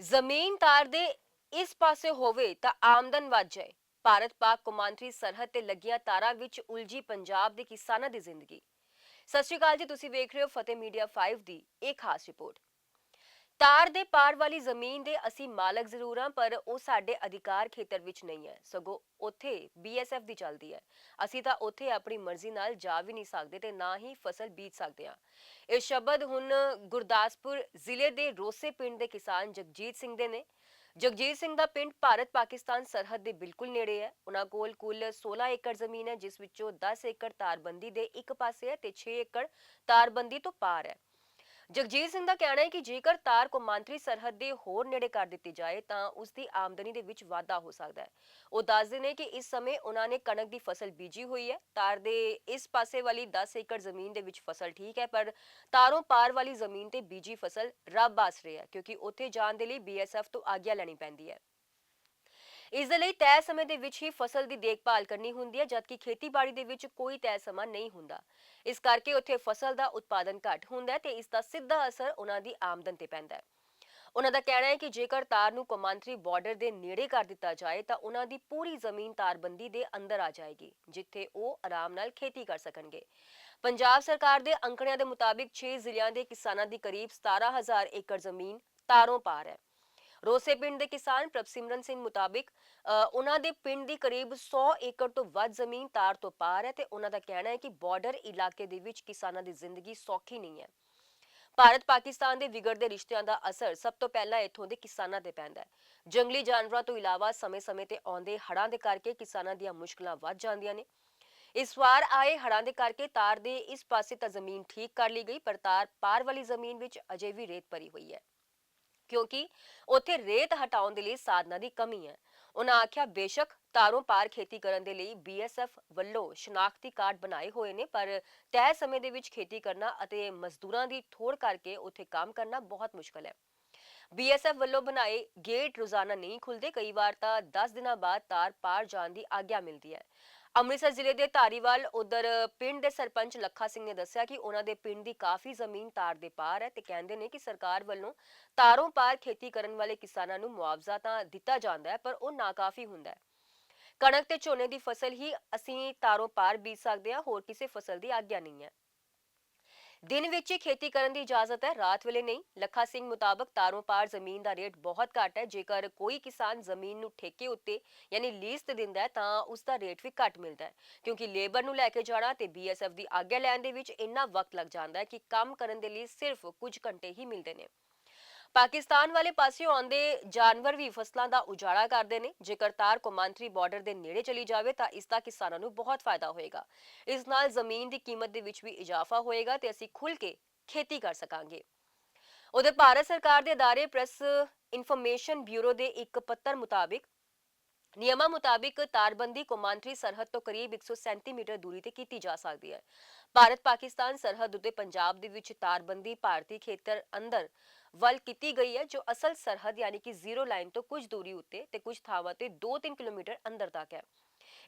ਜ਼ਮੀਨ ਤਾਰ ਦੇ ਇਸ ਪਾਸੇ ਹੋਵੇ ਤਾਂ ਆਮਦਨ ਵੱਧ ਜਾਏ। ਭਾਰਤ ਪਾਕ ਕੌਮਾਂਤਰੀ ਸਰਹੱਦ ਤੇ ਲੱਗੀਆਂ ਤਾਰਾਂ ਵਿੱਚ ਉਲਝੀ ਪੰਜਾਬ ਦੇ ਕਿਸਾਨਾਂ ਦੀ ਜ਼ਿੰਦਗੀ। ਸਤਿ ਸ਼੍ਰੀ ਅਕਾਲ ਜੀ, ਤੁਸੀਂ ਵੇਖ ਰਹੇ ਹੋ ਫਤਿਹ ਮੀਡੀਆ 5 ਦੀ ਇਹ ਖਾਸ ਰਿਪੋਰਟ। ਤਾਰ ਦੇ ਪਾਰ ਵਾਲੀ ਜ਼ਮੀਨ ਦੇ ਅਸੀਂ ਮਾਲਕ ਜ਼ਰੂਰ ਹਾਂ, ਪਰ ਉਹ ਸਾਡੇ ਅਧਿਕਾਰ ਖੇਤਰ ਵਿੱਚ ਨਹੀਂ ਹੈ। ਸਗੋਂ ਉੱਥੇ ਬੀਐਸਐਫ ਦੀ ਚੱਲਦੀ ਹੈ। ਅਸੀਂ ਤਾਂ ਉੱਥੇ ਆਪਣੀ ਮਰਜ਼ੀ ਨਾਲ ਜਾ ਵੀ ਨਹੀਂ ਸਕਦੇ ਤੇ ਨਾ ਹੀ ਫਸਲ ਬੀਜ ਸਕਦੇ ਹਾਂ। ਇਹ ਸ਼ਬਦ ਹੁਣ ਗੁਰਦਾਸਪੁਰ ਜ਼ਿਲ੍ਹੇ ਦੇ ਰੋਸੇ ਪਿੰਡ ਦੇ ਕਿਸਾਨ ਜਗਜੀਤ ਸਿੰਘ ਦੇ ਨੇ। ਜਗਜੀਤ ਸਿੰਘ ਦਾ ਪਿੰਡ ਭਾਰਤ ਪਾਕਿਸਤਾਨ ਸਰਹੱਦ ਦੇ ਬਿਲਕੁਲ ਨੇੜੇ ਹੈ। ਉਹਨਾਂ ਕੋਲ ਕੁੱਲ 16 ਏਕੜ ਜ਼ਮੀਨ ਹੈ, ਜਿਸ ਵਿੱਚੋਂ 10 ਏਕੜ ਤਾਰਬੰਦੀ ਦੇ ਇੱਕ ਪਾਸੇ ਹੈ ਤੇ 6 ਏਕੜ ਤਾਰਬੰਦੀ ਤੋਂ ਪਾਰ ਹੈ। ਜਗਜੀਤ ਸਿੰਘ ਦਾ ਕਹਿਣਾ ਹੈ ਕਿ ਜੇਕਰ ਤਾਰ ਕੌਮਾਂਤਰੀ ਸਰਹੱਦ ਦੇ ਹੋਰ ਨੇੜੇ ਕਰ ਦਿੱਤੀ ਜਾਏ, ਤਾਂ ਉਸ ਦੀ ਆਮਦਨੀ ਦੇ ਵਿੱਚ ਵਾਧਾ ਹੋ ਸਕਦਾ ਹੈ। ਉਹ ਦੱਸਦੇ ਨੇ ਕਿ ਇਸ ਸਮੇਂ ਉਹਨਾਂ ਨੇ ਕਣਕ ਦੀ ਫਸਲ ਬੀਜੀ ਹੋਈ ਹੈ। ਤਾਰ ਦੇ ਇਸ ਪਾਸੇ ਵਾਲੀ 10 ਏਕੜ ਜ਼ਮੀਨ ਦੇ ਵਿੱਚ ਫਸਲ ਠੀਕ ਹੈ, ਪਰ ਤਾਰੋਂ ਪਾਰ ਵਾਲੀ ਜ਼ਮੀਨ ਤੇ ਬੀਜੀ ਫਸਲ ਰੱਬ ਆਸਰੇ ਹੈ, ਕਿਉਂਕਿ ਉੱਥੇ ਜਾਣ ਦੇ ਲਈ ਬੀਐਸਐਫ ਤੋਂ ਆਗਿਆ ਲੈਣੀ ਪੈਂਦੀ ਹੈ। ਇਸ ਦੇ ਲਈ ਤੈਅ ਸਮੇਂ ਦੇ ਵਿੱਚ ਹੀ ਫਸਲ ਦੀ ਦੇਖਭਾਲ ਕਰਨੀ ਹੁੰਦੀ ਹੈ, ਜਦਕਿ ਖੇਤੀਬਾੜੀ ਦੇ ਵਿੱਚ ਕੋਈ ਤੈਅ ਸਮਾਂ ਨਹੀਂ ਹੁੰਦਾ। ਇਸ ਕਰਕੇ ਉੱਥੇ ਫਸਲ ਦਾ ਉਤਪਾਦਨ ਘੱਟ ਹੁੰਦਾ ਹੈ ਤੇ ਇਸ ਦਾ ਸਿੱਧਾ ਅਸਰ ਉਹਨਾਂ ਦੀ ਆਮਦਨ ਤੇ ਪੈਂਦਾ ਹੈ। ਉਹਨਾਂ ਦਾ ਕਹਿਣਾ ਹੈ ਕਿ ਜੇਕਰ ਤਾਰ ਨੂੰ ਕੌਮਾਂਤਰੀ ਬਾਰਡਰ ਦੇ ਨੇੜੇ ਕਰ ਦਿੱਤਾ ਜਾਏ, ਤਾਂ ਉਹਨਾਂ ਦੀ ਪੂਰੀ ਜ਼ਮੀਨ ਤਾਰਬੰਦੀ ਦੇ ਅੰਦਰ ਆ ਜਾਏਗੀ, ਜਿੱਥੇ ਉਹ ਆਰਾਮ ਨਾਲ ਖੇਤੀ ਕਰ ਸਕਣਗੇ। ਪੰਜਾਬ ਸਰਕਾਰ ਦੇ ਅੰਕੜਿਆਂ ਦੇ ਮੁਤਾਬਿਕ 6 ਜ਼ਿਲ੍ਹਿਆਂ ਦੇ ਕਿਸਾਨਾਂ ਦੀ ਕਰੀਬ 17000 ਏਕੜ ਜ਼ਮੀਨ ਤਾਰੋਂ ਪਾਰ ਹੈ। ਰੋਸੇ ਪਿੰਡ ਦੇ ਕਿਸਾਨ ਪ੍ਰਭਸਿਮਰਨ ਸਿੰਘ ਮੁਤਾਬਿਕ ਉਹਨਾਂ ਦੇ ਪਿੰਡ ਦੀ ਕਰੀਬ 100 ਏਕੜ ਤੋਂ ਵੱਧ ਜ਼ਮੀਨ ਤਾਰ ਤੋਂ ਪਾਰ ਹੈ ਤੇ ਉਹਨਾਂ ਦਾ ਕਹਿਣਾ ਹੈ ਕਿ ਬਾਰਡਰ ਇਲਾਕੇ ਦੇ ਵਿੱਚ ਕਿਸਾਨਾਂ ਦੀ ਜ਼ਿੰਦਗੀ ਸੌਖੀ ਨਹੀਂ ਹੈ। ਭਾਰਤ ਪਾਕਿਸਤਾਨ ਦੇ ਵਿਗੜਦੇ ਰਿਸ਼ਤਿਆਂ ਦਾ ਅਸਰ ਸਭ ਤੋਂ ਪਹਿਲਾਂ ਇੱਥੋਂ ਦੇ ਕਿਸਾਨਾਂ ਤੇ ਪੈਂਦਾ ਹੈ। ਜੰਗਲੀ ਜਾਨਵਰਾਂ ਤੋਂ ਇਲਾਵਾ ਸਮੇਂ-ਸਮੇਂ ਤੇ ਆਉਂਦੇ ਹੜ੍ਹਾਂ ਦੇ ਕਰਕੇ ਕਿਸਾਨਾਂ ਦੀਆਂ ਮੁਸ਼ਕਲਾਂ ਵੱਧ ਜਾਂਦੀਆਂ ਨੇ। ਇਸ ਵਾਰ ਆਏ ਹੜ੍ਹਾਂ ਦੇ ਕਰਕੇ ਤਾਰ ਦੇ ਇਸ ਪਾਸੇ ਤਾਂ ਜ਼ਮੀਨ ਠੀਕ ਕਰ ਲਈ ਗਈ, ਪਰ ਤਾਰ ਪਾਰ ਵਾਲੀ ਜ਼ਮੀਨ ਵਿੱਚ ਅਜੇ ਵੀ ਰੇਤ ਭਰੀ ਹੋਈ ਹੈ। ਕਿਉਂਕਿ ਉੱਥੇ ਰੇਤ ਹਟਾਉਣ ਦੇ ਲਈ ਸਾਧਨਾਂ ਦੀ ਕਮੀ ਹੈ। ਉਹਨਾਂ ਆਖਿਆ, ਬੇਸ਼ੱਕ ਤਾਰੋਂ ਪਾਰ ਖੇਤੀ ਕਰਨ ਦੇ ਲਈ ਬੀਐਸਐਫ ਵੱਲੋਂ ਸ਼ਨਾਖਤੀ ਕਾਰਡ ਬਣਾਏ ਹੋਏ ਨੇ, ਪਰ ਤੈਅ ਸਮੇਂ ਦੇ ਵਿੱਚ ਖੇਤੀ ਕਰਨਾ ਅਤੇ ਮਜ਼ਦੂਰਾਂ ਦੀ ਥੋੜ ਕਰਕੇ ਉੱਥੇ ਕੰਮ ਕਰਨਾ ਬਹੁਤ ਮੁਸ਼ਕਲ ਹੈ। ਬੀਐਸਐਫ ਵੱਲੋਂ ਬਣਾਏ ਗੇਟ ਰੋਜ਼ਾਨਾ ਨਹੀਂ ਖੁੱਲਦੇ ਕਈ ਵਾਰ ਤਾਂ 10 ਦਿਨਾਂ ਬਾਅਦ ਤਾਰ ਪਾਰ ਜਾਣ ਦੀ ਆਗਿਆ ਮਿਲਦੀ ਹੈ। ਅੰਮ੍ਰਿਤਸਰ ਜ਼ਿਲ੍ਹੇ ਦੇ ਧਾਰੀਵਾਲ ਉਧਰ ਪਿੰਡ ਦੇ ਸਰਪੰਚ ਲੱਖਾ ਸਿੰਘ ਨੇ ਦੱਸਿਆ ਕਿ ਉਹਨਾਂ ਦੇ ਪਿੰਡ ਦੀ ਕਾਫੀ ਜ਼ਮੀਨ ਤਾਰ ਦੇ ਪਾਰ ਹੈ ਤੇ ਕਹਿੰਦੇ ਨੇ ਕਿ ਸਰਕਾਰ ਵੱਲੋਂ ਤਾਰੋਂ ਪਾਰ ਖੇਤੀ ਕਰਨ ਵਾਲੇ ਕਿਸਾਨਾਂ ਨੂੰ ਮੁਆਵਜ਼ਾ ਤਾਂ ਦਿੱਤਾ ਜਾਂਦਾ ਹੈ, ਪਰ ਉਹ ਨਾਕਾਫੀ ਹੁੰਦਾ ਹੈ। ਕਣਕ ਤੇ ਝੋਨੇ ਦੀ ਫਸਲ ਹੀ ਅਸੀਂ ਤਾਰੋਂ ਪਾਰ ਬੀਜ ਸਕਦੇ ਹਾਂ, ਹੋਰ ਕਿਸੇ ਫਸਲ ਦੀ ਆਗਿਆ ਨਹੀਂ ਹੈ। ਦਿਨ ਵਿੱਚ ਹੀ ਖੇਤੀ ਕਰਨ ਦੀ ਇਜਾਜ਼ਤ ਹੈ, ਰਾਤ ਵੇਲੇ ਨਹੀਂ। ਲੱਖਾ ਸਿੰਘ ਮੁਤਾਬਕ ਤਾਰੋਂ ਪਾਰ ਜ਼ਮੀਨ ਦਾ ਰੇਟ ਬਹੁਤ ਘੱਟ ਹੈ। ਜੇਕਰ ਕੋਈ ਕਿਸਾਨ ਜ਼ਮੀਨ ਨੂੰ ਠੇਕੇ ਉੱਤੇ ਯਾਨੀ ਲੀਜ਼ ਤੇ ਦਿੰਦਾ ਹੈ, ਤਾਂ ਉਸ ਦਾ ਰੇਟ ਵੀ ਘੱਟ ਮਿਲਦਾ ਹੈ। ਕਿਉਂਕਿ ਲੇਬਰ ਨੂੰ ਲੈ ਕੇ ਜਾਣਾ ਤੇ ਬੀਐਸਐਫ ਦੀ ਆਗਿਆ ਲੈਣ ਦੇ ਵਿੱਚ ਇੰਨਾ ਵਕਤ ਲੱਗ ਜਾਂਦਾ ਹੈ ਕਿ ਕੰਮ ਕਰਨ ਦੇ ਲਈ ਸਿਰਫ ਕੁਝ ਘੰਟੇ ਹੀ ਮਿਲਦੇ ਨੇ। ਪਾਕਿਸਤਾਨ ਵਾਲੇ ਪਾਸਿਓਂ ਆਉਂਦੇ ਜਾਨਵਰ ਵੀ ਫਸਲਾਂ ਦਾ ਉਜਾੜਾ ਕਰਦੇ ਨੇ। ਜੇਕਰ ਤਾਰ ਕੌਮਾਂਤਰੀ ਬਾਰਡਰ ਦੇ ਨੇੜੇ ਚਲੀ ਜਾਵੇ ਤਾਂ ਇਸ ਦਾ ਕਿਸਾਨਾਂ ਨੂੰ ਬਹੁਤ ਫਾਇਦਾ ਹੋਏਗਾ। ਇਸ ਨਾਲ ਜ਼ਮੀਨ ਦੀ ਕੀਮਤ ਦੇ ਵਿੱਚ ਵੀ ਇਜ਼ਾਫਾ ਹੋਏਗਾ ਤੇ ਅਸੀਂ ਖੁੱਲ ਕੇ ਖੇਤੀ ਕਰ ਸਕਾਂਗੇ। ਉਧਰ ਭਾਰਤ ਸਰਕਾਰ ਦੇ ਅਦਾਰੇ ਪ੍ਰੈਸ ਇਨਫੋਰਮੇਸ਼ਨ ਬਿਊਰੋ ਦੇ ਇੱਕ ਪੱਤਰ ਮੁਤਾਬਿਕ, ਨਿਯਮਾਂ ਮੁਤਾਬਿਕ ਤਾਰਬੰਦੀ ਕੌਮਾਂਤਰੀ ਸਰਹੱਦ ਤੋਂ ਕਰੀਬ 137 ਮੀਟਰ ਦੂਰੀ ਤੇ ਕੀਤੀ ਜਾ ਸਕਦੀ ਹੈ। ਭਾਰਤ ਪਾਕਿਸਤਾਨ ਸਰਹੱਦ ਉੱਤੇ ਪੰਜਾਬ ਦੇ ਵਿੱਚ ਤਾਰਬੰਦੀ ਭਾਰਤੀ ਖੇਤਰ ਅੰਦਰ ਵੱਲ ਕੀਤੀ ਗਈ ਹੈ, ਜੋ ਅਸਲ ਸਰਹੱਦ ਯਾਨੀ ਕਿ ਜ਼ੀਰੋ ਲਾਈਨ ਤੋਂ ਕੁਝ ਦੂਰੀ ਉੱਤੇ ਤੇ ਕੁਝ ਥਾਵਾਂ ਤੇ 2-3 ਕਿਲੋਮੀਟਰ ਅੰਦਰ ਤੱਕ ਹੈ।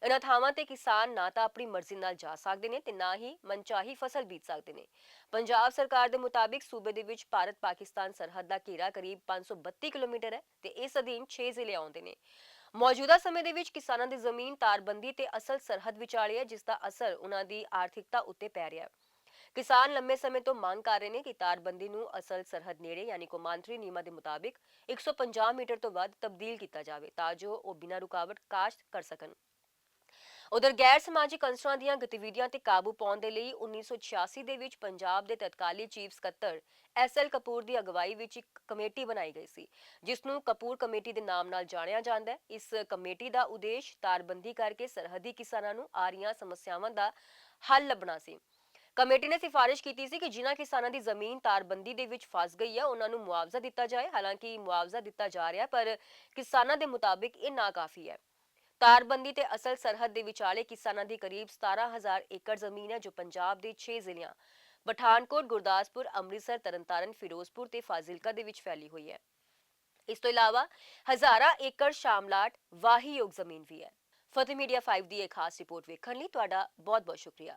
ਇਹਨਾਂ ਥਾਵਾਂ ਤੇ ਕਿਸਾਨ ਨਾ ਤਾਂ ਆਪਣੀ ਮਰਜ਼ੀ ਨਾਲ ਜਾ ਸਕਦੇ ਨੇ ਤੇ ਨਾ ਹੀ ਮਨਚਾਹੀ ਫਸਲ ਬੀਜ ਸਕਦੇ ਨੇ। ਪੰਜਾਬ ਸਰਕਾਰ ਦੇ ਮੁਤਾਬਿਕ ਸੂਬੇ ਦੇ ਵਿੱਚ ਭਾਰਤ ਪਾਕਿਸਤਾਨ ਸਰਹੱਦ ਦਾ ਘੇਰਾ ਕਰੀਬ 532 ਕਿਲੋਮੀਟਰ ਹੈ ਤੇ ਇਸ ਅਧੀਨ 6 ਜ਼ਿਲ੍ਹੇ ਆਉਂਦੇ ਨੇ। ਮੌਜੂਦਾ ਸਮੇਂ ਦੇ ਵਿੱਚ ਕਿਸਾਨਾਂ ਦੀ ਜ਼ਮੀਨ ਤਾਰਬੰਦੀ ਤੇ ਅਸਲ ਸਰਹੱਦ ਵਿਚਾਲੇ ਹੈ, ਜਿਸ ਦਾ ਅਸਰ ਉਹਨਾਂ ਦੀ ਆਰਥਿਕਤਾ ਉੱਤੇ ਪੈ ਰਿਹਾ ਹੈ। ਕਿਸਾਨ ਲੰਮੇ ਸਮੇਂ ਤੋਂ ਮੰਗ ਕਰ ਰਹੇ ਨੇ ਕਿ ਤਾਰਬੰਦੀ ਨੂੰ ਅਸਲ ਸਰਹੱਦ ਨੇੜੇ ਯਾਨੀ ਕੌਮਾਂਤਰੀ ਨਿਯਮਾਂ ਦੇ ਮੁਤਾਬਿਕ 150 ਮੀਟਰ ਤੋਂ ਵੱਧ ਤਬਦੀਲ ਕੀਤਾ ਜਾਵੇ ਤਾਂ ਜੋ ਉਹ ਬਿਨਾਂ ਰੁਕਾਵਟ ਕਾਸ਼ਤ ਕਰ ਸਕਣ। ਉਧਰ ਗੈਰ ਸਮਾਜਿਕ ਅੰਸਰਾਂ ਦੀਆਂ ਗਤੀਵਿਧੀਆਂ ਤੇ ਕਾਬੂ ਪਾਉਣ ਦੇ ਲਈ 1986 ਦੇ ਵਿੱਚ ਪੰਜਾਬ ਦੇ ਤਤਕਾਲੀ ਚੀਫ ਸਕੱਤਰ ਐਸਐਲ ਕਪੂਰ ਦੀ ਅਗਵਾਈ ਵਿੱਚ ਇੱਕ ਕਮੇਟੀ ਬਣਾਈ ਗਈ ਸੀ, ਜਿਸ ਨੂੰ ਕਪੂਰ ਕਮੇਟੀ ਦੇ ਨਾਮ ਨਾਲ ਜਾਣਿਆ ਜਾਂਦਾ ਹੈ। ਇਸ ਕਮੇਟੀ ਦਾ ਉਦੇਸ਼ ਤਾਰਬੰਦੀ ਕਰਕੇ ਸਰਹੱਦੀ ਕਿਸਾਨਾਂ ਨੂੰ ਆ ਰਹੀਆਂ ਸਮੱਸਿਆਵਾਂ ਦਾ ਹੱਲ ਲੱਭਣਾ ਸੀ। ਕਮੇਟੀ ਨੇ ਸਿਫਾਰਿਸ਼ ਕੀਤੀ ਸੀ ਕਿ ਜਿਨ੍ਹਾਂ ਕਿਸਾਨਾਂ ਦੀ ਜ਼ਮੀਨ ਤਾਰਬੰਦੀ ਦੇ ਵਿੱਚ ਫਸ ਗਈ ਹੈ, ਉਹਨਾਂ ਨੂੰ ਮੁਆਵਜ਼ਾ ਦਿੱਤਾ ਜਾਏ। ਹਾਲਾਂਕਿ ਮੁਆਵਜ਼ਾ ਦਿੱਤਾ ਜਾ ਰਿਹਾ, ਪਰ ਕਿਸਾਨਾਂ ਦੇ ਮੁਤਾਬਿਕ ਇਹ ਨਾਕਾਫੀ ਹੈ। ਤਾਰਬੰਦੀ ਤੇ ਅਸਲ ਸਰਹੱਦ ਦੇ ਵਿਚਾਲੇ ਕਿਸਾਨਾਂ ਦੀ ਕਰੀਬ 17000 ਏਕੜ ਜ਼ਮੀਨ ਹੈ, ਜੋ ਪੰਜਾਬ ਦੇ 6 ਜ਼ਿਲ੍ਹਿਆਂ ਪਠਾਨਕੋਟ, ਗੁਰਦਾਸਪੁਰ, ਅੰਮ੍ਰਿਤਸਰ, ਤਰਨਤਾਰਨ, ਫਿਰੋਜ਼ਪੁਰ ਤੇ ਫਾਜ਼ਿਲਕਾ ਦੇ ਵਿੱਚ ਫੈਲੀ ਹੋਈ ਹੈ। ਇਸ ਤੋਂ ਇਲਾਵਾ ਹਜ਼ਾਰਾਂ ਏਕੜ ਸ਼ਾਮਲਾਟ ਵਾਹੀਯੋਗ ਜ਼ਮੀਨ ਵੀ ਹੈ। ਫਤਿਹ ਮੀਡੀਆ 5 ਦੀ ਇਹ ਖਾਸ ਰਿਪੋਰਟ ਵੇਖਣ ਲਈ ਤੁਹਾਡਾ ਬਹੁਤ ਬਹੁਤ ਸ਼ੁਕਰੀਆ।